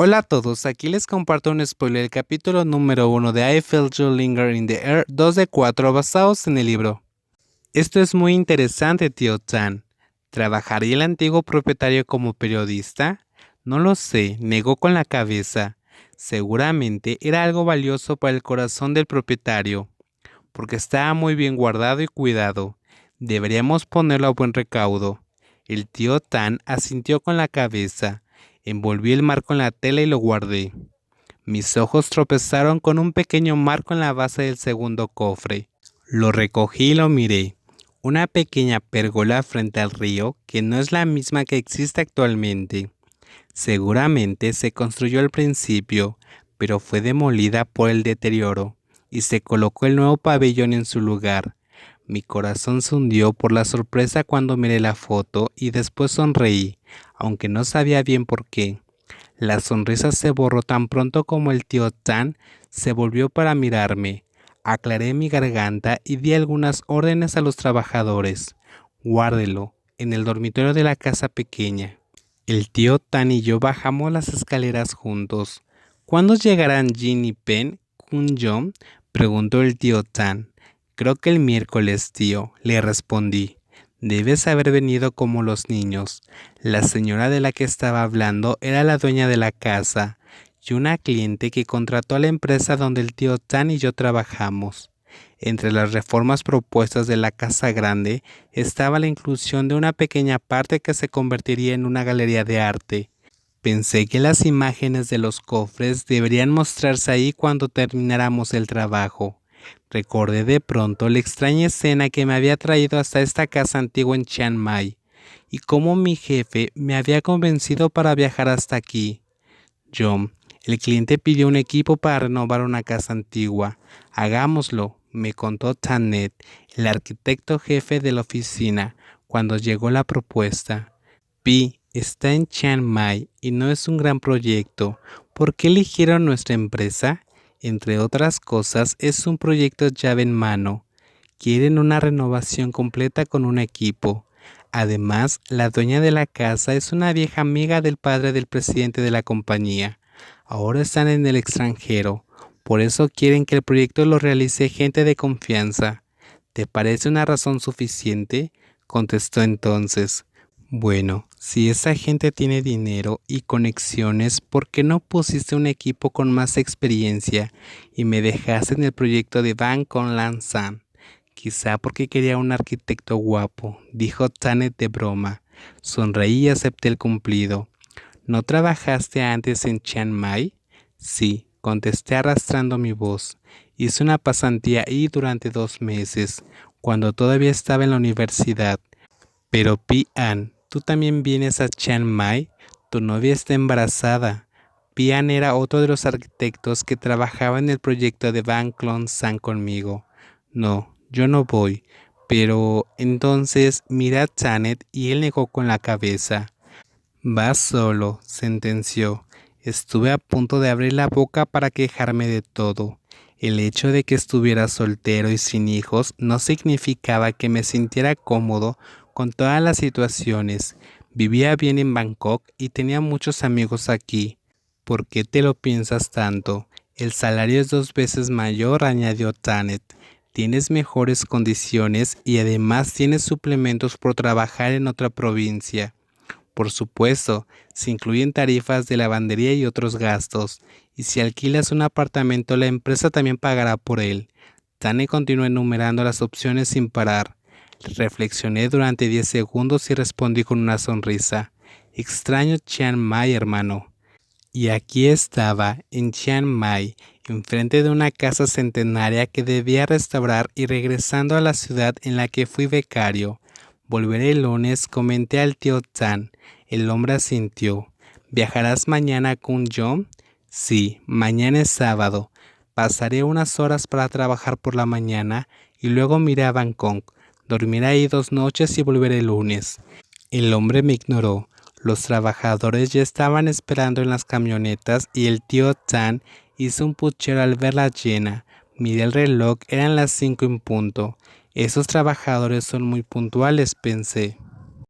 Hola a todos, aquí les comparto un spoiler del capítulo número 1 de I Felt You Linger in the Air 2 de 4 basados en el libro. Esto es muy interesante, tío Tan. ¿Trabajaría el antiguo propietario como periodista? No lo sé, negó con la cabeza. Seguramente era algo valioso para el corazón del propietario, porque estaba muy bien guardado y cuidado. Deberíamos ponerlo a buen recaudo. El tío Tan asintió con la cabeza. Envolví el marco en la tela y lo guardé. Mis ojos tropezaron con un pequeño marco en la base del segundo cofre. Lo recogí y lo miré. Una pequeña pérgola frente al río que no es la misma que existe actualmente. Seguramente se construyó al principio, pero fue demolida por el deterioro y se colocó el nuevo pabellón en su lugar. Mi corazón se hundió por la sorpresa cuando miré la foto y después sonreí, aunque no sabía bien por qué. La sonrisa se borró tan pronto como el tío Tan se volvió para mirarme. Aclaré mi garganta y di algunas órdenes a los trabajadores. Guárdelo, en el dormitorio de la casa pequeña. El tío Tan y yo bajamos las escaleras juntos. ¿Cuándo llegarán Jin y Pen? ¿Kun Jong? preguntó el tío Tan. Creo que el miércoles, tío, le respondí. Debes haber venido como los niños. La señora de la que estaba hablando era la dueña de la casa y una cliente que contrató a la empresa donde el tío Tan y yo trabajamos. Entre las reformas propuestas de la Casa Grande estaba la inclusión de una pequeña parte que se convertiría en una galería de arte. Pensé que las imágenes de los cofres deberían mostrarse ahí cuando termináramos el trabajo. Recordé de pronto la extraña escena que me había traído hasta esta casa antigua en Chiang Mai y cómo mi jefe me había convencido para viajar hasta aquí. John, el cliente pidió un equipo para renovar una casa antigua. Hagámoslo, me contó Tannet, el arquitecto jefe de la oficina, cuando llegó la propuesta. Pi está en Chiang Mai y no es un gran proyecto. ¿Por qué eligieron nuestra empresa? Entre otras cosas, es un proyecto llave en mano. Quieren una renovación completa con un equipo. Además, la dueña de la casa es una vieja amiga del padre del presidente de la compañía. Ahora están en el extranjero. Por eso quieren que el proyecto lo realice gente de confianza. ¿Te parece una razón suficiente? contestó entonces. Bueno, si esa gente tiene dinero y conexiones, ¿por qué no pusiste un equipo con más experiencia y me dejaste en el proyecto de Van con Lanzan? Quizá porque quería un arquitecto guapo, dijo Tanet de broma. Sonreí y acepté el cumplido. ¿No trabajaste antes en Chiang Mai? Sí, contesté arrastrando mi voz. Hice una pasantía ahí durante dos meses, cuando todavía estaba en la universidad. Pero Pi An Tú también vienes a Chiang Mai, tu novia está embarazada. Pian era otro de los arquitectos que trabajaba en el proyecto de Van Clon San conmigo. No, yo no voy. Pero entonces mira a Janet y él negó con la cabeza. Vas solo, sentenció. Estuve a punto de abrir la boca para quejarme de todo. El hecho de que estuviera soltero y sin hijos no significaba que me sintiera cómodo con todas las situaciones. Vivía bien en Bangkok y tenía muchos amigos aquí. ¿Por qué te lo piensas tanto? El salario es dos veces mayor, añadió Tanet. Tienes mejores condiciones y además tienes suplementos por trabajar en otra provincia. Por supuesto, se incluyen tarifas de lavandería y otros gastos, y si alquilas un apartamento la empresa también pagará por él. Tanet continuó enumerando las opciones sin parar. Reflexioné durante diez segundos y respondí con una sonrisa. Extraño Chiang Mai, hermano. Y aquí estaba, en Chiang Mai, enfrente de una casa centenaria que debía restaurar y regresando a la ciudad en la que fui becario. Volveré el lunes, comenté al tío Tan. El hombre asintió. ¿Viajarás mañana con John? Sí, mañana es sábado. Pasaré unas horas para trabajar por la mañana y luego miré a Bangkok. Dormiré ahí dos noches y volveré el lunes. El hombre me ignoró. Los trabajadores ya estaban esperando en las camionetas y el tío Tan hizo un puchero al verla llena. Miré el reloj, eran las cinco en punto. Esos trabajadores son muy puntuales, pensé.